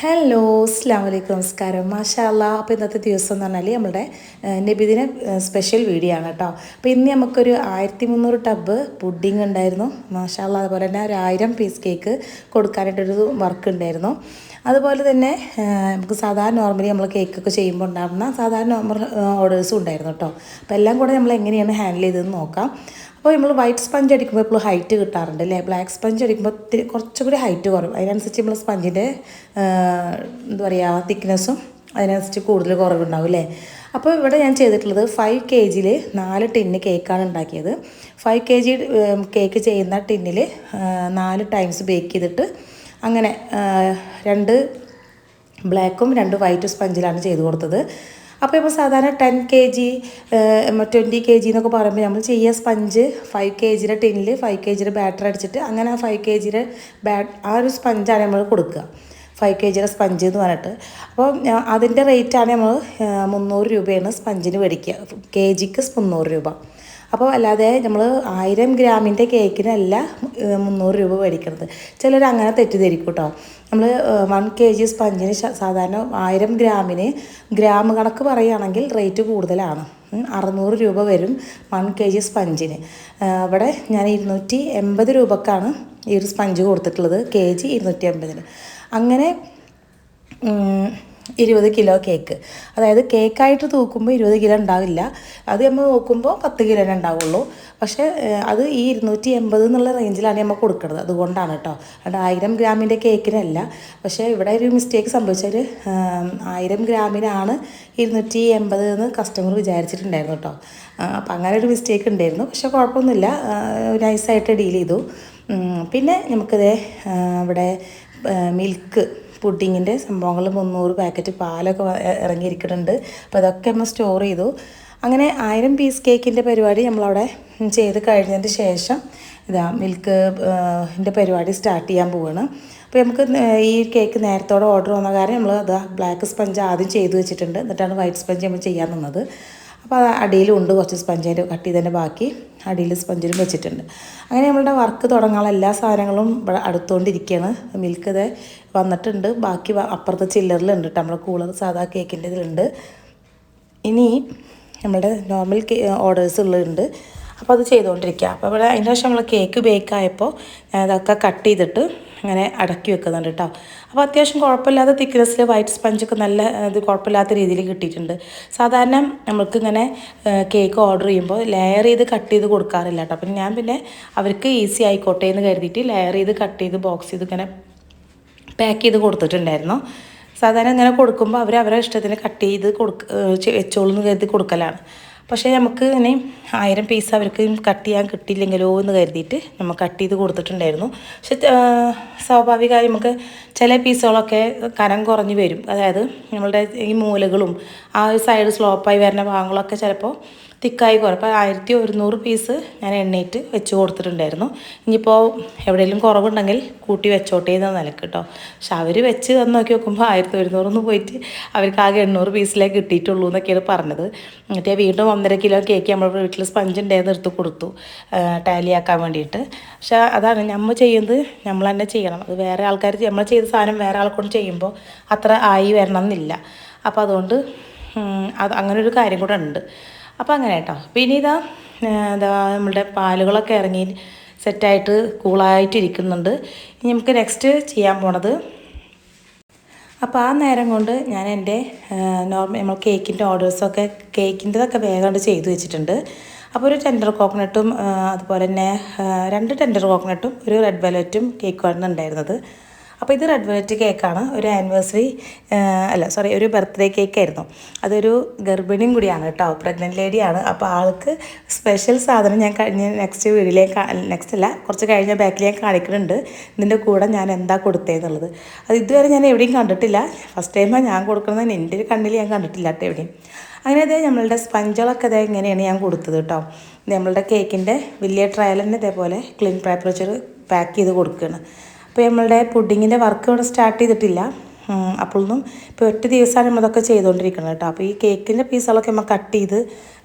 Hello അസ്ലാം വലൈക്കും നമസ്കാരം. മാഷാല്ല അപ്പോൾ ഇന്നത്തെ ദിവസം എന്ന് പറഞ്ഞാൽ നമ്മുടെ നബിദിന സ്പെഷ്യൽ വീഡിയോ ആണ് കേട്ടോ അപ്പോൾ ഇന്ന് നമുക്കൊരു ആയിരത്തി മുന്നൂറ് ടബ് പുഡിങ് ഉണ്ടായിരുന്നു. മാഷാല്ല അതുപോലെ തന്നെ ഒരു ആയിരം പീസ് കേക്ക് കൊടുക്കാനായിട്ടൊരു വർക്ക് ഉണ്ടായിരുന്നു. അതുപോലെ തന്നെ നമുക്ക് സാധാരണ നോർമലി നമ്മൾ കേക്കൊക്കെ ചെയ്യുമ്പോൾ ഉണ്ടാകുന്ന സാധാരണ ഓർഡേഴ്സും ഉണ്ടായിരുന്നു കേട്ടോ അപ്പോൾ എല്ലാം കൂടെ നമ്മൾ എങ്ങനെയാണ് ഹാൻഡിൽ ചെയ്തതെന്ന് നോക്കാം. അപ്പോൾ നമ്മൾ വൈറ്റ് സ്പഞ്ച് അടിക്കുമ്പോൾ എപ്പോഴും ഹൈറ്റ് കിട്ടാറുണ്ട് അല്ലേ? ബ്ലാക്ക് സ്പഞ്ച് അടിക്കുമ്പോൾ കുറച്ചുകൂടി ഹൈറ്റ് കുറയും. അതിനനുസരിച്ച് നമ്മൾ സ്പഞ്ചിന്റെ എന്താ പറയുക തിക്നെസ്സും അതിനനുസരിച്ച് കൂടുതൽ കുറവുണ്ടാവും അല്ലേ? അപ്പോൾ ഇവിടെ ഞാൻ ചെയ്തിട്ടുള്ളത് ഫൈവ് കെ ജിയിൽ നാല് ടിന്ന് കേക്കാണ് ഉണ്ടാക്കിയത്. ഫൈവ് കെ ജി കേക്ക് ചെയ്യുന്ന ടിന്നിൽ നാല് ടൈംസ് ബേക്ക് ചെയ്തിട്ട് അങ്ങനെ രണ്ട് ബ്ലാക്കും രണ്ട് വൈറ്റ് സ്പഞ്ചിലാണ് ചെയ്ത് കൊടുത്തത്. അപ്പോൾ ഇപ്പോൾ സാധാരണ ten K G twenty K G എന്നൊക്കെ പറയുമ്പോൾ നമ്മൾ ചെയ്യുക സ്പഞ്ച് ഫൈവ് കെ ജിയുടെ ടിന്നിൽ ഫൈവ് കെ ജിയുടെ ബാറ്റർ അടിച്ചിട്ട് അങ്ങനെ ആ ഫൈവ് കെ ജിയുടെ ബാറ്റ് ആ ഒരു സ്പഞ്ചാണ് നമ്മൾ കൊടുക്കുക. ഫൈവ് കെ ജിയുടെ സ്പഞ്ച് എന്ന് പറഞ്ഞിട്ട്. അപ്പോൾ അതിന്റെ റേറ്റാണ് നമ്മൾ മുന്നൂറ് രൂപയാണ് സ്പഞ്ചിന് മേടിക്കുക. കെ ജിക്ക് മുന്നൂറ് രൂപ. അപ്പോൾ അല്ലാതെ നമ്മൾ ആയിരം ഗ്രാമിന്റെ കേക്കിനല്ല മുന്നൂറ് രൂപ മേടിക്കുന്നത് ചിലർ അങ്ങനെ തെറ്റിദ്ധരിക്കും കേട്ടോ നമ്മൾ വൺ കെ ജി സ്പഞ്ചിന് സാധാരണ ആയിരം ഗ്രാമിന് ഗ്രാം കണക്ക് പറയുകയാണെങ്കിൽ റേറ്റ് കൂടുതലാണ്. അറുന്നൂറ് രൂപ വരും വൺ കെ ജി സ്പഞ്ചിന് അവിടെ ഞാൻ ഇരുന്നൂറ്റി എൺപത് രൂപക്കാണ് ഈ ഒരു സ്പഞ്ച് കൊടുത്തിട്ടുള്ളത് കെ ജി ഇരുന്നൂറ്റി അങ്ങനെ ഇരുപത് കിലോ കേക്ക്. അതായത് കേക്കായിട്ട് തൂക്കുമ്പോൾ ഇരുപത് കിലോ ഉണ്ടാവില്ല. അത് നമ്മൾ നോക്കുമ്പോൾ പത്ത് കിലോനെ ഉണ്ടാവുള്ളൂ. പക്ഷേ അത് ഈ ഇരുന്നൂറ്റി എൺപത് എന്നുള്ള റേഞ്ചിലാണ് നമ്മൾ കൊടുക്കുന്നത്. അതുകൊണ്ടാണ് കേട്ടോ. അതുകൊണ്ട് ആയിരം ഗ്രാമിന്റെ കേക്കിനല്ല. പക്ഷേ ഇവിടെ ഒരു മിസ്റ്റേക്ക് സംഭവിച്ചാൽ ആയിരം ഗ്രാമിനാണ് ഇരുന്നൂറ്റി എൺപത് എന്ന് കസ്റ്റമർ വിചാരിച്ചിട്ടുണ്ടായിരുന്നു കേട്ടോ. അപ്പം അങ്ങനെ ഒരു മിസ്റ്റേക്ക് ഉണ്ടായിരുന്നു. പക്ഷേ കുഴപ്പമൊന്നുമില്ല. നൈസായിട്ട് ഡീൽ ചെയ്തു. പിന്നെ നമുക്കിത് ഇവിടെ മിൽക്ക് പുഡിങ്ങിന്റെ സംഭവങ്ങൾ മുന്നൂറ് പാക്കറ്റ് പാലൊക്കെ ഇറങ്ങിയിരിക്കുന്നുണ്ട്. അപ്പോൾ അതൊക്കെ നമ്മൾ സ്റ്റോർ ചെയ്തു. അങ്ങനെ ആയിരം പീസ് കേക്കിന്റെ പരിപാടി നമ്മളവിടെ ചെയ്ത് കഴിഞ്ഞതിന് ശേഷം ഇതാ മിൽക്ക് ന്റെ പരിപാടി സ്റ്റാർട്ട് ചെയ്യാൻ പോവാണ്. അപ്പോൾ നമുക്ക് ഈ കേക്ക് നേരത്തോടെ ഓർഡർ വന്ന കാര്യം നമ്മൾ അതാ ബ്ലാക്ക് സ്പഞ്ച് ആദ്യം ചെയ്ത് വെച്ചിട്ടുണ്ട്. എന്നിട്ടാണ് വൈറ്റ് സ്പഞ്ച് നമ്മൾ ചെയ്യാൻ നിന്നത്. അപ്പോൾ അത് അടിയിലുണ്ട് കുറച്ച് സ്പഞ്ചിന്റെ കട്ട് ചെയ്തതിന്റെ ബാക്കി അടിയിൽ സ്പഞ്ചിലും വെച്ചിട്ടുണ്ട്. അങ്ങനെ നമ്മളുടെ വർക്ക് തുടങ്ങാനുള്ള എല്ലാ സാധനങ്ങളും ഇവിടെ അടുത്തുകൊണ്ടിരിക്കുകയാണ്. മിൽക്ക് ഇത് വന്നിട്ടുണ്ട്. ബാക്കി അപ്പുറത്തെ ചില്ലറിലുണ്ട് കേട്ടോ നമ്മുടെ കൂളർ സാധാ കേക്കിന്റെ ഇതിലുണ്ട്. ഇനി നമ്മുടെ നോർമൽ ഓർഡേഴ്സ് ഉള്ളുണ്ട് അപ്പോൾ അത് ചെയ്തുകൊണ്ടിരിക്കുക. അപ്പോൾ ഇവിടെ അതിന്റെ ശേഷം നമ്മൾ കേക്ക് ബേക്ക് ആയപ്പോൾ ഞാൻ അതൊക്കെ കട്ട് ചെയ്തിട്ട് അങ്ങനെ അടക്കി വെക്കുന്നുണ്ട് കേട്ടോ അപ്പോൾ അത്യാവശ്യം കുഴപ്പമില്ലാത്ത തിക്നെസ്സിൽ വൈറ്റ് സ്പഞ്ചൊക്കെ നല്ല ഇത് കുഴപ്പമില്ലാത്ത രീതിയിൽ കിട്ടിയിട്ടുണ്ട്. സാധാരണ നമ്മൾക്ക് ഇങ്ങനെ കേക്ക് ഓർഡർ ചെയ്യുമ്പോൾ ലെയർ ചെയ്ത് കട്ട് ചെയ്ത് കൊടുക്കാറില്ല കേട്ടോ അപ്പം ഞാൻ പിന്നെ അവർക്ക് ഈസി ആയിക്കോട്ടെ എന്ന് കരുതിയിട്ട് ലെയർ ചെയ്ത് കട്ട് ചെയ്ത് ബോക്സ് ചെയ്ത് ഇങ്ങനെ പാക്ക് ചെയ്ത് കൊടുത്തിട്ടുണ്ടായിരുന്നു. സാധാരണ ഇങ്ങനെ കൊടുക്കുമ്പോൾ അവർ അവരുടെ ഇഷ്ടത്തിന് കട്ട് ചെയ്ത് കൊടുക്ക വെച്ചോളൂ എന്ന് കരുതി കൊടുക്കലാണ്. പക്ഷേ നമുക്ക് ഇനി ആയിരം പീസ് അവർക്ക് കട്ട് ചെയ്യാൻ കിട്ടിയില്ലെങ്കിലോ എന്ന് കരുതിയിട്ട് നമ്മൾ കട്ട് ചെയ്ത് കൊടുത്തിട്ടുണ്ടായിരുന്നു. പക്ഷെ സ്വാഭാവികമായി നമുക്ക് ചില പീസുകളൊക്കെ കനം കുറഞ്ഞു വരും. അതായത് നമ്മളുടെ ഈ മൂലകളും ആ ഒരു സൈഡ് സ്ലോപ്പായി വരുന്ന ഭാഗങ്ങളൊക്കെ ചിലപ്പോൾ തിക്കായി കുറേ അപ്പോൾ ആയിരത്തി ഒരുന്നൂറ് പീസ് ഞാൻ എണ്ണയിട്ട് വെച്ച് കൊടുത്തിട്ടുണ്ടായിരുന്നു. ഇനിയിപ്പോൾ എവിടെയെങ്കിലും കുറവുണ്ടെങ്കിൽ കൂട്ടി വെച്ചോട്ടെ എന്ന നിലയ്ക്ക് കേട്ടോ പക്ഷെ അവർ വെച്ച് തന്ന് നോക്കി നോക്കുമ്പോൾ ആയിരത്തി ഒരുന്നൂറൊന്ന് പോയിട്ട് അവർക്ക് ആകെ എണ്ണൂറ് പീസിലേ കിട്ടിയിട്ടുള്ളൂ എന്നൊക്കെയാണ് പറഞ്ഞത്. എന്നിട്ട് വീണ്ടും ഒന്നര കിലോ കേക്ക് നമ്മൾ വീട്ടിൽ സ്പഞ്ച് ഉണ്ടായിരുന്നു എടുത്ത് കൊടുത്തു. ടാലിയാക്കാൻ വേണ്ടിയിട്ട്. പക്ഷെ അതാണ് നമ്മൾ ചെയ്യുന്നത് നമ്മൾ തന്നെ ചെയ്യണം. അത് വേറെ ആൾക്കാർ നമ്മൾ ചെയ്ത സാധനം വേറെ ആൾക്കൊണ്ട് ചെയ്യുമ്പോൾ അത്ര ആയി വരണം എന്നില്ല അപ്പോൾ അതുകൊണ്ട് അത് അങ്ങനെ ഒരു കാര്യം കൂടെ ഉണ്ട്. അപ്പോൾ അങ്ങനെ കേട്ടോ പിന്നെ ഇതാ എന്താ നമ്മളുടെ പാലുകളൊക്കെ ഇറങ്ങി സെറ്റായിട്ട് കൂളായിട്ടിരിക്കുന്നുണ്ട്. ഇനി നമുക്ക് നെക്സ്റ്റ് ചെയ്യാൻ പോണത്. അപ്പോൾ ആ നേരം കൊണ്ട് ഞാൻ എന്റെ നോർമൽ നമ്മൾ കേക്കിന്റെ ഓർഡേഴ്സൊക്കെ കേക്കിന്റെതൊക്കെ വേഗം ചെയ്തു വെച്ചിട്ടുണ്ട്. അപ്പോൾ ഒരു ടെൻഡർ കോക്കനട്ടും അതുപോലെ തന്നെ രണ്ട് ടെൻഡർ കോക്കനട്ടും ഒരു റെഡ് വെലറ്റും കേക്ക് ഉണ്ടായിരുന്നത്. അപ്പോൾ ഇത് റെഡ് വെൽവെറ്റ് കേക്കാണ് ഒരു ആനിവേഴ്സറി അല്ല സോറി ഒരു ബർത്ത്ഡേ കേക്കായിരുന്നു അതൊരു ഗർഭിണിയും കൂടിയാണ് കേട്ടോ പ്രഗ്നന്റ് ലേഡിയാണ് അപ്പോൾ ആൾക്ക് സ്പെഷ്യൽ സാധനം ഞാൻ കഴിഞ്ഞ നെക്സ്റ്റ് വീഡിയോയിലേക്ക് നെക്സ്റ്റ് അല്ല കുറച്ച് കഴിഞ്ഞ ബാക്കിൽ ഞാൻ കാണിക്കുന്നുണ്ട്. ഇതിന്റെ കൂടെ ഞാൻ എന്താ കൊടുത്തതെന്നുള്ളത് അത് ഇതുവരെ ഞാൻ എവിടെയും കണ്ടിട്ടില്ല. ഫസ്റ്റ് ടൈമാണ് ഞാൻ കൊടുക്കുന്നത് എന്റെ ഒരു കണ്ണിൽ ഞാൻ കണ്ടിട്ടില്ല കേട്ടോ എവിടെയും. അങ്ങനെ അതേ നമ്മളുടെ സ്പഞ്ചുകളൊക്കെ അതേ ഇങ്ങനെയാണ് ഞാൻ കൊടുത്തത് കേട്ടോ. നമ്മളുടെ കേക്കിന്റെ വലിയ തന്നെ ഇതേപോലെ ക്ലീൻ പേപ്പർ വെച്ചൊരു പാക്ക് ചെയ്ത് കൊടുക്കുകയാണ്. അപ്പോൾ നമ്മളുടെ പുഡിങ്ങിന്റെ വർക്ക് ഇവിടെ സ്റ്റാർട്ട് ചെയ്തിട്ടില്ല. അപ്പോഴൊന്നും ഇപ്പോൾ ഒറ്റ ദിവസമാണ് നമ്മൾ ചെയ്തുകൊണ്ടിരിക്കുന്നത് കേട്ടോ. അപ്പോൾ ഈ കേക്കിന്റെ പീസുകളൊക്കെ നമ്മൾ കട്ട് ചെയ്ത്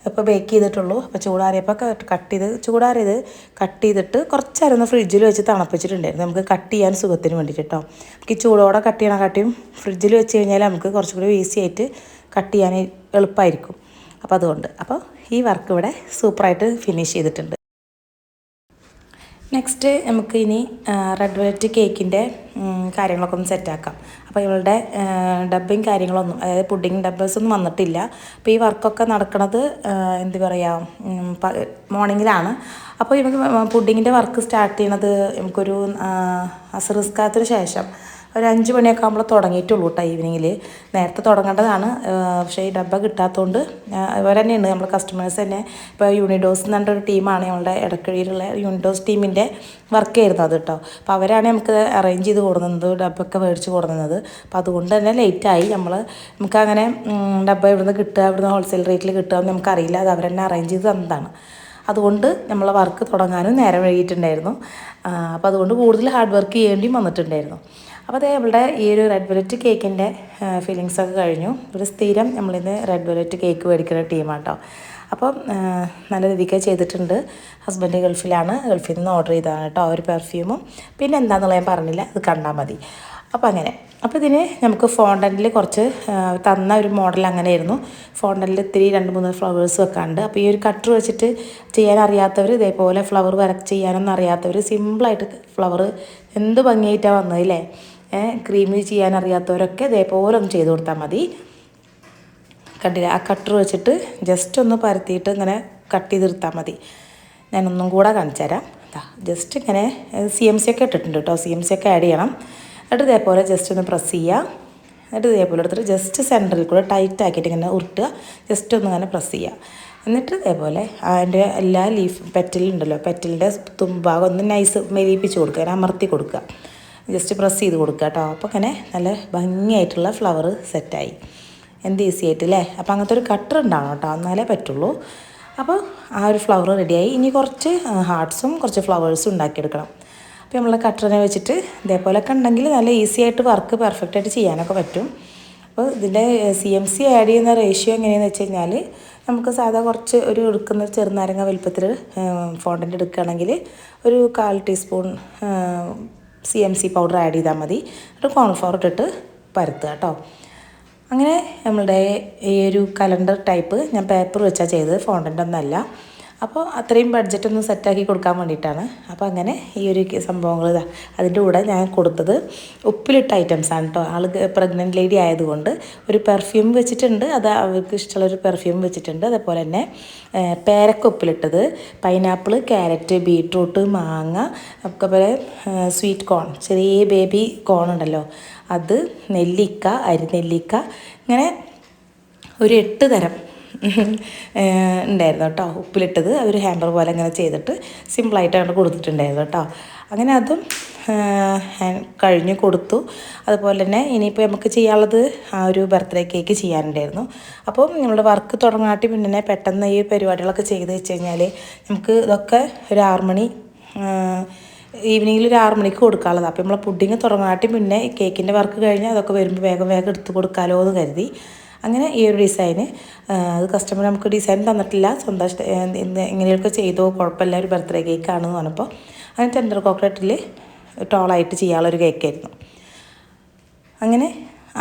ഇപ്പോൾ ബേക്ക് ചെയ്തിട്ടുള്ളൂ. അപ്പോൾ ചൂടാറിയപ്പോൾ കട്ട് ചെയ്ത് ചൂടാറിയത് കട്ട് ചെയ്തിട്ട് കുറച്ചേരം ഫ്രിഡ്ജിൽ വെച്ച് തണുപ്പിച്ചിട്ടുണ്ടായിരുന്നു. നമുക്ക് കട്ട് ചെയ്യാൻ സുഖത്തിന് വേണ്ടിയിട്ട് കേട്ടോ നമുക്ക് ഈ ചൂടോടെ കട്ട് ചെയ്യണ കട്ടിയും ഫ്രിഡ്ജിൽ വെച്ച് കഴിഞ്ഞാൽ നമുക്ക് കുറച്ചും കൂടി ഈസി ആയിട്ട് കട്ട് ചെയ്യാൻ എളുപ്പമായിരിക്കും അപ്പോൾ അതുകൊണ്ട് അപ്പോൾ ഈ വർക്ക് ഇവിടെ സൂപ്പറായിട്ട് ഫിനിഷ് ചെയ്തിട്ടുണ്ട്. നെക്സ്റ്റ് നമുക്ക് ഇനി റെഡ് വെൽറ്റ് കേക്കിന്റെ കാര്യങ്ങളൊക്കെ ഒന്ന് സെറ്റാക്കാം അപ്പോൾ ഇവളുടെ ഡബ്ബിങ് കാര്യങ്ങളൊന്നും അതായത് പുഡിങ് ഡബ്ബേഴ്സ് ഒന്നും വന്നിട്ടില്ല. അപ്പോൾ ഈ വർക്കൊക്കെ നടക്കുന്നത് എന്ത് പറയുക മോർണിംഗിലാണ്. അപ്പോൾ ഇവർക്ക് പുഡിങ്ങിന്റെ വർക്ക് സ്റ്റാർട്ട് ചെയ്യണത് നമുക്കൊരു അസറിസ്കാത്തിന് ശേഷം. ഒരു അഞ്ച് മണിയൊക്കെ ആകുമ്പോൾ തുടങ്ങിയിട്ടുള്ളൂ കേട്ടോ ഈവനിങ്ങിൽ നേരത്തെ തുടങ്ങേണ്ടതാണ്. പക്ഷേ ഈ ഡബ്ബ കിട്ടാത്തതുകൊണ്ട് ഇവർ തന്നെയാണ് നമ്മൾ കസ്റ്റമേഴ്സ് തന്നെ. ഇപ്പോൾ യൂണിഡോസ് എന്ന് പറഞ്ഞൊരു ടീമാണ് നമ്മളുടെ ഇടക്കിഴിയിലുള്ള യൂണിഡോസ് ടീമിന്റെ വർക്ക് ചെയ്യുന്നത് അത് കേട്ടോ അപ്പോൾ അവരാണ് നമുക്ക് അറേഞ്ച് ചെയ്ത് കൊടുക്കുന്നത് ഡബ്ബൊക്കെ മേടിച്ച് കൊടുക്കുന്നത് അപ്പോൾ അതുകൊണ്ട് തന്നെ ലേറ്റായി നമ്മൾ നമുക്കങ്ങനെ ഡബ്ബ ഇവിടുന്ന് കിട്ടുക ഇവിടുന്ന് ഹോൾസെയിൽ റേറ്റിൽ കിട്ടുക എന്ന് നമുക്കറിയില്ല. അത് അവരെന്നെ അറേഞ്ച് ചെയ്ത് തന്നതാണ്. അതുകൊണ്ട് നമ്മളെ വർക്ക് തുടങ്ങാനും നേരം വൈകിട്ടുണ്ടായിരുന്നു അപ്പോൾ അതുകൊണ്ട് കൂടുതൽ ഹാർഡ് വർക്ക് ചെയ്യേണ്ടിയും വന്നിട്ടുണ്ടായിരുന്നു. അപ്പോൾ അതേ നമ്മളുടെ ഈ ഒരു റെഡ് വെലറ്റ് കേക്കിന്റെ ഫീലിങ്സ് ഒക്കെ കഴിഞ്ഞു. ഒരു സ്ഥിരം നമ്മളിന്ന് റെഡ് വെലറ്റ് കേക്ക് മേടിക്കുന്ന ടീമാണ് കേട്ടോ അപ്പം നല്ല രീതിക്ക് ചെയ്തിട്ടുണ്ട്. ഹസ്ബൻഡ് ഗൾഫിലാണ്. ഗൾഫിൽ നിന്ന് ഓർഡർ ചെയ്തതാണ് കേട്ടോ ഒരു പെർഫ്യൂമും പിന്നെ എന്താണെന്നുള്ള ഞാൻ പറഞ്ഞില്ല. അത് കണ്ടാൽ മതി. അപ്പോൾ അങ്ങനെ. അപ്പോൾ ഇതിന് നമുക്ക് ഫോണ്ടനിൽ കുറച്ച് തന്ന ഒരു മോഡൽ അങ്ങനെ ആയിരുന്നു ഫോണ്ടനിൽ ഇത്തിരി രണ്ട് മൂന്ന് ഫ്ലവേഴ്സ് വെക്കാണ്ട്. അപ്പോൾ ഈ ഒരു കട്ടർ വെച്ചിട്ട് ചെയ്യാൻ അറിയാത്തവർ ഇതേപോലെ ഫ്ലവർ വരക്ക് ചെയ്യാനൊന്നും അറിയാത്തവർ സിമ്പിളായിട്ട് ഫ്ലവർ എന്ത് ഭംഗിയായിട്ടാണ് വന്നതില്ലേ ക്രീമി ചെയ്യാൻ അറിയാത്തവരൊക്കെ ഇതേപോലെ ഒന്ന് ചെയ്ത് കൊടുത്താൽ മതി. കണ്ടില്ല? ആ കട്ടർ വെച്ചിട്ട് ജസ്റ്റ് ഒന്ന് പരത്തിയിട്ട് ഇങ്ങനെ കട്ട് ചെയ്ത് നിർത്താൽ മതി. ഞാനൊന്നും കൂടെ കാണിച്ചു തരാം. ജസ്റ്റ് ഇങ്ങനെ സി എം സി ഒക്കെ ഇട്ടിട്ടുണ്ട് കേട്ടോ. സി എം സി ഒക്കെ ആഡ് ചെയ്യണം. എന്നിട്ട് ഇതേപോലെ ജസ്റ്റ് ഒന്ന് പ്രസ് ചെയ്യുക എന്നിട്ട് ഇതേപോലെ എടുത്തിട്ട് ജസ്റ്റ് സെന്ററിൽ കൂടെ ടൈറ്റ് ആക്കിയിട്ട് ഇങ്ങനെ ഉരുട്ടുക. ജസ്റ്റ് ഒന്ന് ഇങ്ങനെ പ്രസ് ചെയ്യുക എന്നിട്ട് ഇതേപോലെ അതിന്റെ എല്ലാ ലീഫ് പെറ്റലുണ്ടല്ലോ പെറ്റലിന്റെ തുമ്പാകം ഒന്ന് നൈസ് മെലിയിപ്പിച്ച് കൊടുക്കുക. അമർത്തി കൊടുക്കുക. ജസ്റ്റ് പ്രസ് ചെയ്ത് കൊടുക്കുക കേട്ടോ. അപ്പോൾ അങ്ങനെ നല്ല ഭംഗിയായിട്ടുള്ള ഫ്ലവർ സെറ്റായി എന്ത് ഈസി ആയിട്ട് അല്ലേ? അപ്പോൾ അങ്ങനത്തെ ഒരു കട്ടർ ഉണ്ടാവണം കേട്ടോ. എന്നാലേ പറ്റുള്ളൂ. അപ്പോൾ ആ ഒരു ഫ്ലവർ റെഡിയായി ഇനി കുറച്ച് ഹാർട്ട്സും കുറച്ച് ഫ്ലവേഴ്സും ഉണ്ടാക്കിയെടുക്കണം. അപ്പോൾ നമ്മൾ കട്ടറിനെ വെച്ചിട്ട് ഇതേപോലെയൊക്കെ ഉണ്ടെങ്കിൽ നല്ല ഈസി ആയിട്ട് വർക്ക് പെർഫെക്റ്റ് ആയിട്ട് ചെയ്യാനൊക്കെ പറ്റും. അപ്പോൾ ഇതിന്റെ സി എം സി ആഡ് ചെയ്യുന്ന റേഷ്യോ എങ്ങനെയാണെന്ന് വെച്ച് കഴിഞ്ഞാൽ നമുക്ക് സാധാ കുറച്ച് ഒരു എടുക്കുന്ന ചെറുനാരങ്ങ വലുപ്പത്തിൽ ഫോണ്ടന്റ് എടുക്കുകയാണെങ്കിൽ ഒരു കാൽ teaspoon C M C powder add ചെയ്താൽ മതി. എന്നിട്ട് കോൺഫ്ലവർ ഇട്ടിട്ട് പരത്തുക കേട്ടോ അങ്ങനെ നമ്മളുടെ ഈ ഒരു കലണ്ടർ ടൈപ്പ് ഞാൻ പേപ്പർ വെച്ചാൽ ചെയ്തത്. ഫോണ്ടന്റ് ഒന്നല്ല. അപ്പോൾ അത്രയും ബഡ്ജറ്റ് ഒന്ന് സെറ്റാക്കി കൊടുക്കാൻ വേണ്ടിയിട്ടാണ്. അപ്പോൾ അങ്ങനെ ഈ ഒരു സംഭവങ്ങൾ ഇതാ. അതിന്റെ കൂടെ ഞാൻ കൊടുത്തത് ഉപ്പിലിട്ട ഐറ്റംസ് ആണ് കേട്ടോ ആൾ പ്രഗ്നന്റ് ലേഡി ആയതുകൊണ്ട് ഒരു പെർഫ്യൂം വെച്ചിട്ടുണ്ട്. അത് അവർക്ക് ഇഷ്ടമുള്ളൊരു പെർഫ്യൂം വെച്ചിട്ടുണ്ട്. അതേപോലെ തന്നെ പേരക്ക ഉപ്പിലിട്ടത്. പൈനാപ്പിൾ ക്യാരറ്റ് ബീട്രൂട്ട് മാങ്ങ ഒക്കെ പോലെ സ്വീറ്റ് കോൺ ചെറിയ ബേബി കോൺ ഉണ്ടല്ലോ. അത് നെല്ലിക്ക അരിനെല്ലിക്ക ഇങ്ങനെ ഒരു എട്ട് തരം ഉണ്ടായിരുന്നു കേട്ടോ. ഉപ്പിലിട്ടത് ഒരു ഹാമ്പർ പോലെ അങ്ങനെ ചെയ്തിട്ട് സിമ്പിളായിട്ട് അങ്ങോട്ട് കൊടുത്തിട്ടുണ്ടായിരുന്നു കേട്ടോ. അങ്ങനെ അതും കഴിഞ്ഞ് കൊടുത്തു. അതുപോലെ തന്നെ ഇനിയിപ്പോൾ നമുക്ക് ചെയ്യാനുള്ളത് ആ ഒരു ബർത്ത്ഡേ കേക്ക് ചെയ്യാനുണ്ടായിരുന്നു. അപ്പോൾ നിങ്ങളുടെ വർക്ക് തുടങ്ങാട്ടി പിന്നെ പെട്ടെന്ന് ഈ പരിപാടികളൊക്കെ ചെയ്ത് വെച്ച് കഴിഞ്ഞാൽ നമുക്ക് ഇതൊക്കെ ഒരു ആറ് മണി ഈവനിങ്ങിൽ ഒരു ആറ് മണിക്ക് കൊടുക്കാനുള്ളത്. അപ്പോൾ നമ്മളെ പുഡിങ് തുടങ്ങാട്ടി മുന്നേ കേക്കിന്റെ വർക്ക് കഴിഞ്ഞാൽ അതൊക്കെ വരുമ്പോൾ വേഗം വേഗം എടുത്ത് കൊടുക്കാമല്ലോ എന്ന് കരുതി. അങ്ങനെ ഈ ഒരു ഡിസൈന് അത് കസ്റ്റമർ നമുക്ക് ഡിസൈൻ തന്നിട്ടില്ല. സ്വന്തം ഇങ്ങനെയൊക്കെ ചെയ്തോ. കുഴപ്പമില്ല. ഒരു ബർത്ത്ഡേ കേക്കാണെന്ന് പറഞ്ഞപ്പോൾ അങ്ങനെ ടെൻഡർ കോക്കനട്ടിൽ ടോളായിട്ട് ചെയ്യാനുള്ളൊരു കേക്കായിരുന്നു അങ്ങനെ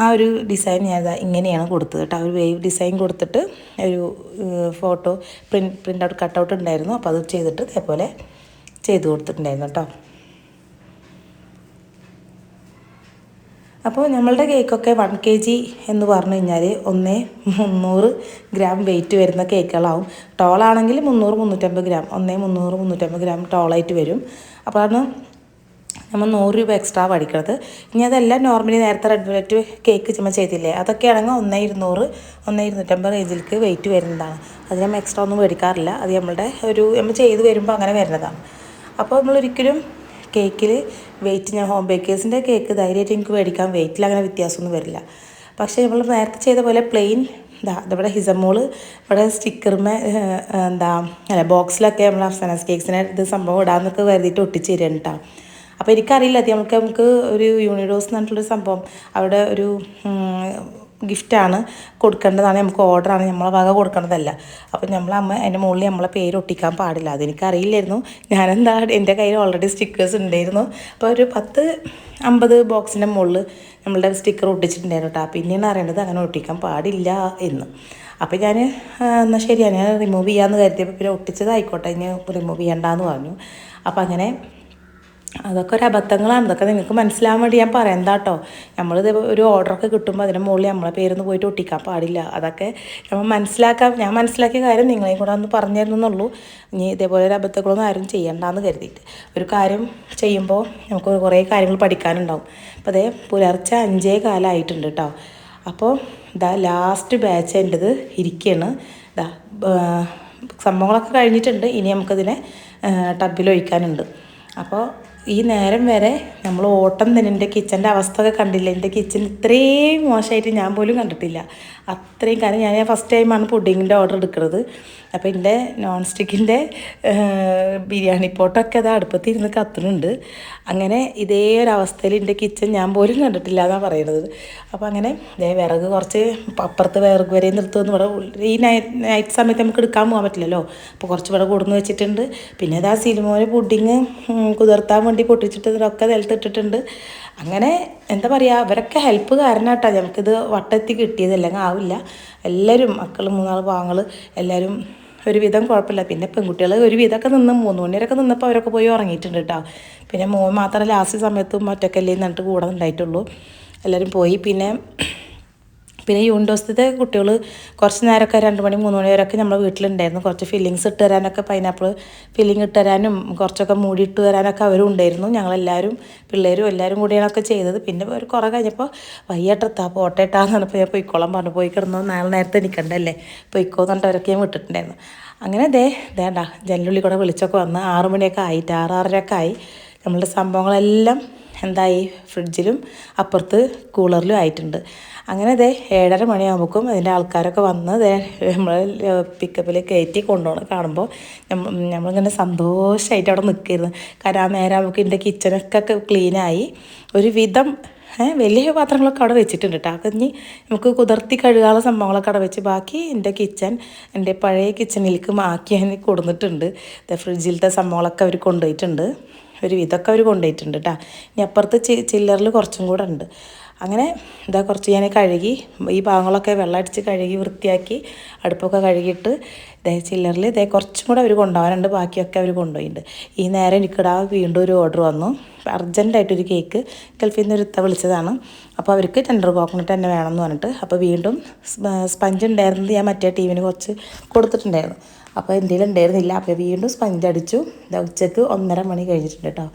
ആ ഒരു ഡിസൈൻ ഞാൻ ഇങ്ങനെയാണ് കൊടുത്തത് കേട്ടോ. ഒരു വേവ് ഡിസൈൻ കൊടുത്തിട്ട് ഒരു photo print print out cutout ഉണ്ടായിരുന്നു. അപ്പോൾ അത് ചെയ്തിട്ട് ഇതേപോലെ ചെയ്ത് കൊടുത്തിട്ടുണ്ടായിരുന്നു കേട്ടോ. അപ്പോൾ നമ്മളുടെ കേക്കൊക്കെ വൺ കെ ജി എന്ന് പറഞ്ഞു കഴിഞ്ഞാൽ ഒന്ന് മുന്നൂറ് ഗ്രാം വെയിറ്റ് വരുന്ന കേക്കുകളാവും. ടോളാണെങ്കിൽ മുന്നൂറ് മുന്നൂറ്റമ്പത് ഗ്രാം ഒന്നേ മുന്നൂറ് മുന്നൂറ്റമ്പത് ഗ്രാം ടോളായിട്ട് വരും. അപ്പോൾ അതാണ് നമ്മൾ നൂറ് രൂപ എക്സ്ട്രാ മേടിക്കണത് ഇനി അതെല്ലാം നോർമലി നേരത്തെ റെഡ് വെൽവെറ്റ് കേക്ക് ചുമ ചെയ്തില്ലേ? അതൊക്കെ ആണെങ്കിൽ ഒന്നേ ഇരുന്നൂറ് ഒന്നേ ഇരുന്നൂറ്റമ്പത് റേഞ്ചിലേക്ക് വെയിറ്റ് വരുന്നതാണ്. അത് നമ്മൾ എക്സ്ട്രാ ഒന്നും മേടിക്കാറില്ല. അത് നമ്മളുടെ ഒരു നമ്മൾ ചെയ്ത് വരുമ്പോൾ അങ്ങനെ വരുന്നതാണ്. അപ്പോൾ നമ്മൾ ഒരിക്കലും കേക്കിൽ വെയിറ്റ് ഞാൻ ഹോം ബേക്കേഴ്സിന്റെ കേക്ക് ധൈര്യമായിട്ട് എനിക്ക് മേടിക്കാൻ വെയിറ്റിൽ അങ്ങനെ വ്യത്യാസമൊന്നും വരില്ല. പക്ഷേ നമ്മൾ നേരത്തെ ചെയ്ത പോലെ പ്ലെയിൻ ഇതാ ഇവിടെ ഹിസമോൾ ഇവിടെ സ്റ്റിക്കറുമേ എന്താ അല്ല ബോക്സിലൊക്കെ നമ്മൾ അഫ്സാനാസ് കേക്സിനെ ഇത് സംഭവം ഇടാമെന്നൊക്കെ കരുതിയിട്ട് ഒട്ടിച്ച് തരാൻ കേട്ടോ അപ്പോൾ എനിക്കറിയില്ല അത് നമുക്ക് നമുക്ക് ഒരു യൂണിഡോസ് എന്ന് പറഞ്ഞിട്ടുള്ളൊരു സംഭവം. അവിടെ ഒരു ഗിഫ്റ്റാണ് കൊടുക്കേണ്ടതാണ്. നമുക്ക് ഓർഡറാണ്. നമ്മളെ വക കൊടുക്കേണ്ടതല്ല അപ്പോൾ നമ്മൾ അമ്മ അതിന്റെ മുകളിൽ നമ്മളെ പേര് ഒട്ടിക്കാൻ പാടില്ല. അതെനിക്കറിയില്ലായിരുന്നു. ഞാനെന്താ എന്റെ കയ്യിൽ ഓൾറെഡി സ്റ്റിക്കേഴ്സ് ഉണ്ടായിരുന്നു. അപ്പോൾ ഒരു പത്ത് അമ്പത് ബോക്സിന്റെ മുകളിൽ നമ്മളുടെ സ്റ്റിക്കർ ഒട്ടിച്ചിട്ടുണ്ടായിരുന്നു കേട്ടോ പിന്നെയാണ് അറിയേണ്ടത് അങ്ങനെ ഒട്ടിക്കാൻ പാടില്ല എന്ന്. അപ്പോൾ ഞാൻ എന്നാൽ ശരിയാണ് ഞാൻ റിമൂവ് ചെയ്യാമെന്ന് കരുതിയപ്പോൾ പിന്നെ ഒട്ടിച്ചതായിക്കോട്ടെ. ഇനി റിമൂവ് ചെയ്യണ്ടെന്ന് പറഞ്ഞു. അപ്പോൾ അങ്ങനെ അതൊക്കെ ഒരു അബദ്ധങ്ങളാണ്. അതൊക്കെ നിങ്ങൾക്ക് മനസ്സിലാൻ വേണ്ടി ഞാൻ പറയാം കേട്ടോ നമ്മളിത് ഒരു ഓർഡറൊക്കെ കിട്ടുമ്പോൾ അതിന്റെ മുകളിൽ നമ്മളെ പേരൊന്ന് പോയിട്ട് ഒട്ടിക്കാൻ പാടില്ല. അതൊക്കെ നമ്മൾ മനസ്സിലാക്കാം ഞാൻ മനസ്സിലാക്കിയ കാര്യം നിങ്ങളെയും കൂടെ ഒന്ന് പറഞ്ഞു തരുന്നുള്ളൂ ഇനി ഇതേപോലെ ഒരു അബദ്ധങ്ങളൊന്നും ആരും ചെയ്യണ്ടെന്ന് കരുതിയിട്ട്. ഒരു കാര്യം ചെയ്യുമ്പോൾ നമുക്ക് കുറേ കാര്യങ്ങൾ പഠിക്കാനുണ്ടാവും. അപ്പോൾ അതേ പുലർച്ചെ അഞ്ചേ കാലമായിട്ടുണ്ട് കേട്ടോ അപ്പോൾ ഇതാ ലാസ്റ്റ് ബാച്ച് എന്റെത് ഇരിക്കുകയാണ് ഇതാ സംഭവങ്ങളൊക്കെ കഴിഞ്ഞിട്ടുണ്ട്. ഇനി നമുക്കതിനെ ടബിൽ ഒഴിക്കാനുണ്ട്. അപ്പോൾ ഈ നേരം വരെ നമ്മൾ ഓട്ടം തന്നെ. എന്റെ കിച്ചന്റെ അവസ്ഥ ഒക്കെ കണ്ടില്ല? എന്റെ കിച്ചൻ ഇത്രയും മോശമായിട്ട് ഞാൻ പോലും കണ്ടിട്ടില്ല. അത്രയും കാരണം ഞാൻ ഫസ്റ്റ് ടൈമാണ് പുഡിങ്ങിന്റെ ഓർഡർ എടുക്കുന്നത്. അപ്പോൾ എന്റെ നോൺ സ്റ്റിക്കിന്റെ ബിരിയാണി പോട്ടൊക്കെ അത് അടുപ്പത്തിരുന്ന് കത്തുന്നുണ്ട്. അങ്ങനെ ഇതേ ഒരു അവസ്ഥയിൽ എന്റെ കിച്ചൺ ഞാൻ പോലും കണ്ടിട്ടില്ല എന്നാണ് പറയുന്നത് അപ്പോൾ അങ്ങനെ വിറക് കുറച്ച് അപ്പുറത്ത് വിറക് വരെ നിർത്തുമെന്ന് ഇവിടെ ഈ നൈറ്റ് നൈറ്റ് സമയത്ത് നമുക്ക് എടുക്കാൻ പോകാൻ പറ്റില്ലല്ലോ. അപ്പോൾ കുറച്ച് ഇവിടെ കൊടുന്ന് വെച്ചിട്ടുണ്ട്. പിന്നെ ഇതാ സിനിമ പുഡിങ് കുതിർത്താൻ വേണ്ടി പൊട്ടിച്ചിട്ട് ഇതൊക്കെ നിലത്തിട്ടിട്ടുണ്ട് അങ്ങനെ എന്താ പറയുക അവരൊക്കെ ഹെൽപ്പ് കാരണമാട്ടോ നമുക്കിത് വട്ടെത്തി കിട്ടിയതല്ലെങ്കിൽ ആവില്ല. എല്ലാവരും മക്കൾ മൂന്നാൾ പാവങ്ങൾ എല്ലാവരും ഒരുവിധം കുഴപ്പമില്ല. പിന്നെ പെൺകുട്ടികൾ ഒരുവിധമൊക്കെ നിന്ന് മൂന്ന് മണിവരൊക്കെ നിന്നപ്പോൾ അവരൊക്കെ പോയി ഉറങ്ങിയിട്ടുണ്ട് കേട്ടോ. പിന്നെ മോൻ മാത്രം ലാസ്റ്റ് സമയത്തും ഒറ്റക്കല്ലേ എന്നിട്ട് കൂടെ ഉണ്ടായിട്ടുള്ളൂ. എല്ലാവരും പോയി. പിന്നെ പിന്നെ യൂണിവേഴ്സിറ്റിയിലെ കുട്ടികൾ കുറച്ച് നേരമൊക്കെ രണ്ട് മണി മൂന്ന് മണി വരെയൊക്കെ നമ്മുടെ വീട്ടിലുണ്ടായിരുന്നു. കുറച്ച് ഫില്ലിങ്സ് ഇട്ട് തരാനൊക്കെ പൈനാപ്പിൾ ഫില്ലിങ് ഇട്ട് തരാനും കുറച്ചൊക്കെ മൂടി ഇട്ട് തരാനൊക്കെ അവരും ഉണ്ടായിരുന്നു. ഞങ്ങളെല്ലാവരും പിള്ളേരും എല്ലാവരും കൂടിയാണൊക്കെ ചെയ്തത്. പിന്നെ ഒരു കുറേ കഴിഞ്ഞപ്പോൾ വയ്യാട്ടെത്താ പോട്ടേട്ടാന്ന് പറഞ്ഞപ്പോൾ ഞാൻ പൊയ്ക്കോളാൻ പറഞ്ഞു. പോയി കിടന്നു നാളെ നേരത്തെ നിൽക്കണ്ടല്ലേ പൊയ്ക്കോ എന്ന് അവരൊക്കെ ഞാൻ വിട്ടിട്ടുണ്ടായിരുന്നു. അങ്ങനെ ദേ ദേണ്ട ജനലുള്ളി കൂടെ വിളിച്ചൊക്കെ വന്ന് ആറുമണിയൊക്കെ ആയിട്ട് ആറാറരൊക്കെ ആയി. നമ്മളുടെ സംഭവങ്ങളെല്ലാം എന്തായി? ഫ്രിഡ്ജിലും അപ്പുറത്ത് കൂളറിലും ആയിട്ടുണ്ട്. അങ്ങനെ ദേ ഏഴര മണിയാകുമ്പോഴേക്കും അതിന്റെ ആൾക്കാരൊക്കെ വന്ന് ദേ നമ്മൾ പിക്കപ്പിൽ കയറ്റി കൊണ്ടുപോകണം കാണുമ്പോൾ. നമ്മ നമ്മളിങ്ങനെ സന്തോഷമായിട്ട് അവിടെ നിൽക്കരുത് കാരണം ആ നേരം നമുക്ക് എന്റെ കിച്ചനൊക്കെ ക്ലീനായി ഒരു വിധം വലിയ പാത്രങ്ങളൊക്കെ അവിടെ വെച്ചിട്ടുണ്ട് കേട്ടോ ഇനി നമുക്ക് കുതിർത്തി കഴുകാനുള്ള സംഭവങ്ങളൊക്കെ അവിടെ വെച്ച് ബാക്കി എന്റെ കിച്ചൻ എന്റെ പഴയ കിച്ചണിലേക്ക് മാക്കി അതിന് കൊടുത്തിട്ടുണ്ട് ഫ്രിഡ്ജിലത്തെ സംഭവങ്ങളൊക്കെ അവർ കൊണ്ടുപോയിട്ടുണ്ട്. ഒരു ഇതൊക്കെ അവർ കൊണ്ടുപോയിട്ടുണ്ട് കേട്ടോ ഇനി അപ്പുറത്ത് ചില്ലറിൽ കുറച്ചും കൂടെ ഉണ്ട്. അങ്ങനെ ഇതാ കുറച്ച് ഞാൻ കഴുകി ഈ ഭാഗങ്ങളൊക്കെ വെള്ളമടിച്ച് കഴുകി വൃത്തിയാക്കി അടുപ്പൊക്കെ കഴുകിയിട്ട് ഇതേ ചില്ലറിൽ ഇതേ കുറച്ചും കൂടെ അവർ കൊണ്ടുപോകാനുണ്ട് ബാക്കിയൊക്കെ അവർ കൊണ്ടുപോയിട്ടുണ്ട്. ഈ നേരം എനിക്കിടാ വീണ്ടും ഒരു ഓർഡർ വന്നു. അർജന്റായിട്ടൊരു കേക്ക് ഗൾഫിൽ നിന്ന് ഒരുത്ത വിളിച്ചതാണ്. അപ്പോൾ അവർക്ക് ടെൻഡർ കോക്കനട്ട് തന്നെ വേണമെന്ന് പറഞ്ഞിട്ട്. അപ്പോൾ വീണ്ടും സ്പഞ്ച് ഉണ്ടായിരുന്നത് ഞാൻ മറ്റേ ടീമിന് കുറച്ച് കൊടുത്തിട്ടുണ്ടായിരുന്നു. അപ്പോൾ എന്തെങ്കിലും ഉണ്ടായിരുന്നില്ല. അപ്പോൾ വീണ്ടും സ്പഞ്ച് അടിച്ചു. ഉച്ചയ്ക്ക് ഒന്നര മണി കഴിഞ്ഞിട്ടുണ്ട് കേട്ടോ.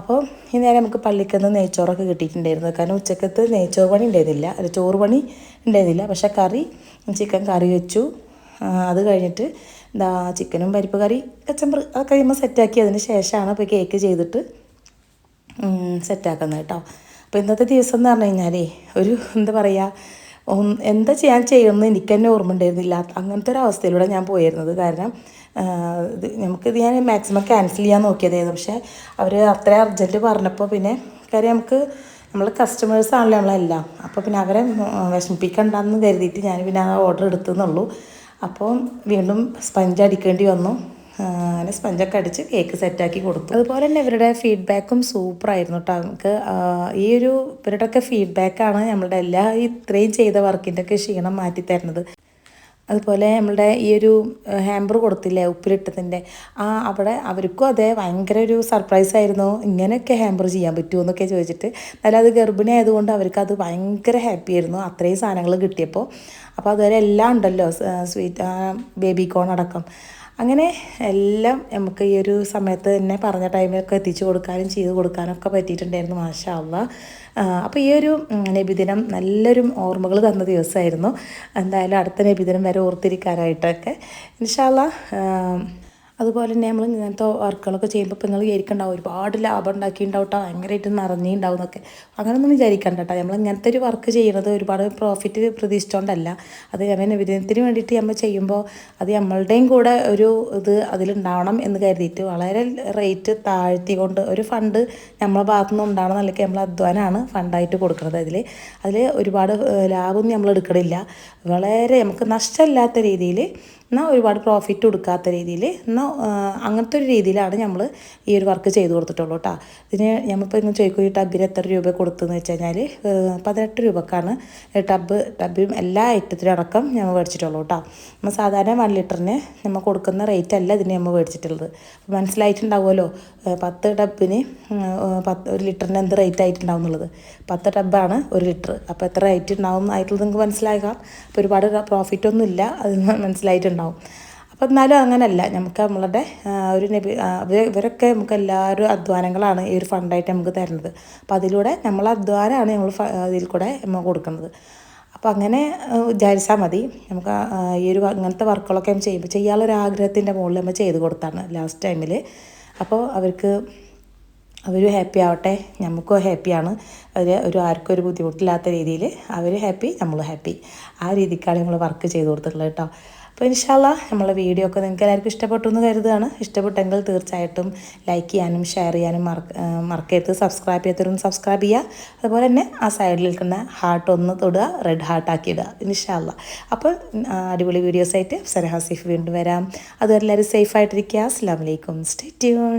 അപ്പോൾ ഈ നേരം നമുക്ക് പള്ളിക്കന്ന് നെയ്ച്ചോറൊക്കെ കിട്ടിയിട്ടുണ്ടായിരുന്നു. കാരണം ഉച്ചക്കത്ത് നെയ്ച്ചോറ് പണി ഉണ്ടായിരുന്നില്ല. അല്ല ചോറ് പണി ഉണ്ടായിരുന്നില്ല. പക്ഷേ കറി ചിക്കൻ കറി വെച്ചു. അത് കഴിഞ്ഞിട്ട് എന്താ ചിക്കനും പരിപ്പ് കറി കച്ചമ്പർ അതൊക്കെ കഴിയുമ്പോൾ സെറ്റാക്കി അതിന് ശേഷമാണ് ഇപ്പോൾ കേക്ക് ചെയ്തിട്ട് സെറ്റാക്കുന്നത് കേട്ടോ. അപ്പോൾ ഇന്നത്തെ ദിവസം എന്ന് പറഞ്ഞു കഴിഞ്ഞാലേ ഒരു എന്താ പറയുക എന്താ ചെയ്യാൻ ചെയ്യുമെന്ന് എനിക്ക് തന്നെ ഓർമ്മ ഉണ്ടായിരുന്നില്ല അങ്ങനത്തെ ഒരു അവസ്ഥയിലൂടെ ഞാൻ പോയിരുന്നത്. കാരണം നമുക്കിത് ഞാൻ മാക്സിമം ക്യാൻസൽ ചെയ്യാൻ നോക്കിയതായിരുന്നു. പക്ഷേ അവർ അത്ര അർജന്റ് പറഞ്ഞപ്പോൾ പിന്നെ കാര്യം നമുക്ക് നമ്മൾ കസ്റ്റമേഴ്സ് ആണല്ലോ നമ്മളെല്ലാം. അപ്പോൾ പിന്നെ അവരെ വിഷമിപ്പിക്കണ്ടെന്ന് കരുതിയിട്ട് ഞാൻ പിന്നെ ആ ഓർഡർ എടുത്തെന്നുള്ളൂ. അപ്പോൾ വീണ്ടും സ്പഞ്ച് അടിക്കേണ്ടി വന്നു. അങ്ങനെ സ്പഞ്ചൊക്കെ അടിച്ച് കേക്ക് സെറ്റാക്കി കൊടുത്തു. അതുപോലെ തന്നെ ഇവരുടെ ഫീഡ്ബാക്കും സൂപ്പറായിരുന്നു കേട്ടോ നമുക്ക് ഈ ഒരു ഇവരുടെയൊക്കെ ഫീഡ്ബാക്കാണ് നമ്മളുടെ എല്ലാ ഇത്രയും ചെയ്ത വർക്കിന്റെ ഒക്കെ ക്ഷീണം മാറ്റി തരുന്നത്. അതുപോലെ നമ്മളുടെ ഈ ഒരു ഹാമ്പർ കൊടുത്തില്ലേ ഉപ്പിലിട്ടതിന്റെ ആ അവിടെ അവർക്കും അതെ ഭയങ്കര ഒരു സർപ്രൈസ് ആയിരുന്നു. ഇങ്ങനെയൊക്കെ ഹാമ്പർ ചെയ്യാൻ പറ്റുമോ എന്നൊക്കെ ചോദിച്ചിട്ട്. എന്നാലും അത് ഗർഭിണി ആയതുകൊണ്ട് അവർക്ക് അത് ഭയങ്കര ഹാപ്പി ആയിരുന്നു. അത്രയും സാധനങ്ങൾ കിട്ടിയപ്പോൾ. അപ്പോൾ അതുവരെ എല്ലാം ഉണ്ടല്ലോ സ്വീറ്റ് ബേബി കോൺ അടക്കം. അങ്ങനെ എല്ലാം നമുക്ക് ഈ ഒരു സമയത്ത് തന്നെ പറഞ്ഞ ടൈമിലൊക്കെ എത്തിച്ചു കൊടുക്കാനും ചെയ്ത് കൊടുക്കാനും ഒക്കെ പറ്റിയിട്ടുണ്ടായിരുന്നു മാഷാ അപ്പോൾ ഈ ഒരു നബിദിനം നല്ലൊരു ഓർമ്മകൾ തന്ന ദിവസമായിരുന്നു. എന്തായാലും അടുത്ത നബിദിനം വരെ ഓർത്തിരിക്കാനായിട്ടൊക്കെ. ഇൻഷാല്ല അതുപോലെ തന്നെ നമ്മൾ ഇങ്ങനത്തെ വർക്കുകളൊക്കെ ചെയ്യുമ്പോൾ ഇപ്പോൾ നിങ്ങൾ വിചാരിക്കണ്ടാവും ഒരുപാട് ലാഭം ഉണ്ടാക്കിയിട്ടുണ്ടാവും കേട്ടോ ഭയങ്കരമായിട്ട് നിറഞ്ഞിട്ടുണ്ടാവും എന്നൊക്കെ. അങ്ങനെയൊന്നും വിചാരിക്കണ്ട കേട്ടോ നമ്മൾ ഇങ്ങനത്തെ ഒരു വർക്ക് ചെയ്യുന്നത് ഒരുപാട് പ്രോഫിറ്റ് പ്രതീക്ഷിച്ചുകൊണ്ടല്ല അത് അങ്ങനെ നബിദിനത്തിന് വേണ്ടിയിട്ട് നമ്മൾ ചെയ്യുമ്പോൾ അത് നമ്മളുടെയും കൂടെ ഒരു ഇത് അതിലുണ്ടാവണം എന്ന് കരുതിയിട്ട് വളരെ റേറ്റ് താഴ്ത്തിക്കൊണ്ട് ഒരു ഫണ്ട് നമ്മളെ ഭാഗത്തു നിന്ന് ഉണ്ടാവണം എന്നല്ലെങ്കിൽ നമ്മൾ അധ്വാനമാണ് ഫണ്ടായിട്ട് കൊടുക്കുന്നത് അതിൽ അതിൽ ഒരുപാട് ലാഭമൊന്നും നമ്മൾ എടുക്കണില്ല. വളരെ നമുക്ക് നഷ്ടമില്ലാത്ത രീതിയിൽ എന്നാൽ ഒരുപാട് പ്രോഫിറ്റ് കൊടുക്കാത്ത രീതിയിൽ എന്നാൽ അങ്ങനത്തെ ഒരു രീതിയിലാണ് നമ്മൾ ഈ ഒരു വർക്ക് ചെയ്ത് കൊടുത്തിട്ടുള്ളൂ കേട്ടോ ഇതിന് നമ്മളിപ്പോൾ ഇങ്ങനെ ചോദിക്കും ഈ ടബിന് എത്ര രൂപ കൊടുത്തെന്ന് വെച്ച് കഴിഞ്ഞാൽ പതിനെട്ട് രൂപക്കാണ് ടബ് ടബും എല്ലാ ഐറ്റത്തിനും അടക്കം നമ്മൾ മേടിച്ചിട്ടുള്ളൂ കേട്ടോ നമ്മൾ സാധാരണ വൺ ലിറ്ററിന് നമ്മൾ കൊടുക്കുന്ന റേറ്റ് അല്ല ഇതിന് നമ്മൾ മേടിച്ചിട്ടുള്ളത്. മനസ്സിലായിട്ടുണ്ടാവുമല്ലോ പത്ത് ടബിന് പത്ത് ഒരു ലിറ്ററിന് എന്ത് റേറ്റ് ആയിട്ടുണ്ടാവും എന്നുള്ളത്. പത്ത് ടബാണ് ഒരു ലിറ്റർ അപ്പോൾ എത്ര റേറ്റ് ഉണ്ടാവും ആയിട്ടുള്ളത് നിങ്ങൾക്ക് മനസ്സിലാക്കാം അപ്പോൾ ഒരുപാട് പ്രോഫിറ്റ് ഒന്നുമില്ല അത് മനസ്സിലായിട്ടുണ്ടാവും. അപ്പോൾ എന്നാലും അങ്ങനല്ല. നമുക്ക് നമ്മളുടെ ഒരു നബി ഇവരൊക്കെ നമുക്ക് എല്ലാവരും അധ്വാനങ്ങളാണ് ഈ ഒരു ഫണ്ടായിട്ട് നമുക്ക് തരുന്നത്. അപ്പോൾ അതിലൂടെ നമ്മൾ അധ്വാനമാണ് നമ്മൾ അതിൽ കൂടെ നമ്മൾ കൊടുക്കുന്നത്. അപ്പോൾ അങ്ങനെ വിചാരിച്ചാൽ മതി. നമുക്ക് ഈ ഒരു അങ്ങനത്തെ വർക്കുകളൊക്കെ നമ്മൾ ചെയ്യുമ്പോൾ ചെയ്യാനുള്ള ആഗ്രഹത്തിന്റെ മുകളിൽ നമ്മൾ ചെയ്ത് കൊടുത്താണ് ലാസ്റ്റ് ടൈമിൽ അപ്പോൾ അവർക്ക് അവർ ഹാപ്പി ആവട്ടെ. നമുക്കും ഹാപ്പിയാണ് അവർ ഒരു ആർക്കും ഒരു ബുദ്ധിമുട്ടില്ലാത്ത രീതിയിൽ അവർ ഹാപ്പി നമ്മൾ ഹാപ്പി ആ രീതിക്കാണ് നമ്മൾ വർക്ക് ചെയ്ത് കൊടുത്തിട്ടുള്ളത് കേട്ടോ. അപ്പോൾ ഇൻഷാല്ല നമ്മളെ വീഡിയോ ഒക്കെ നിങ്ങൾക്ക് എല്ലാവർക്കും ഇഷ്ടപ്പെട്ടു എന്ന് കരുതുകയാണ്. ഇഷ്ടപ്പെട്ടെങ്കിൽ തീർച്ചയായിട്ടും ലൈക്ക് ചെയ്യാനും ഷെയർ ചെയ്യാനും മറക്ക മറക്കരുത്. സബ്സ്ക്രൈബ് ചെയ്യാത്തവരൊന്ന് സബ്സ്ക്രൈബ് ചെയ്യുക. അതുപോലെ തന്നെ ആ സൈഡിൽ നിൽക്കുന്ന ഹാർട്ട് ഒന്ന് തൊടുക റെഡ് ഹാർട്ട് ആക്കി ഇടുക ഇൻഷാല്ല അപ്പോൾ അടിപൊളി വീഡിയോസായിട്ട് സരഹാസിഫ് വീണ്ടും വരാം. അതുവരെ എല്ലാവരും സേഫായിട്ടിരിക്കുക അസ്സാം വലൈക്കും സ്റ്റേ ട്യൂൺ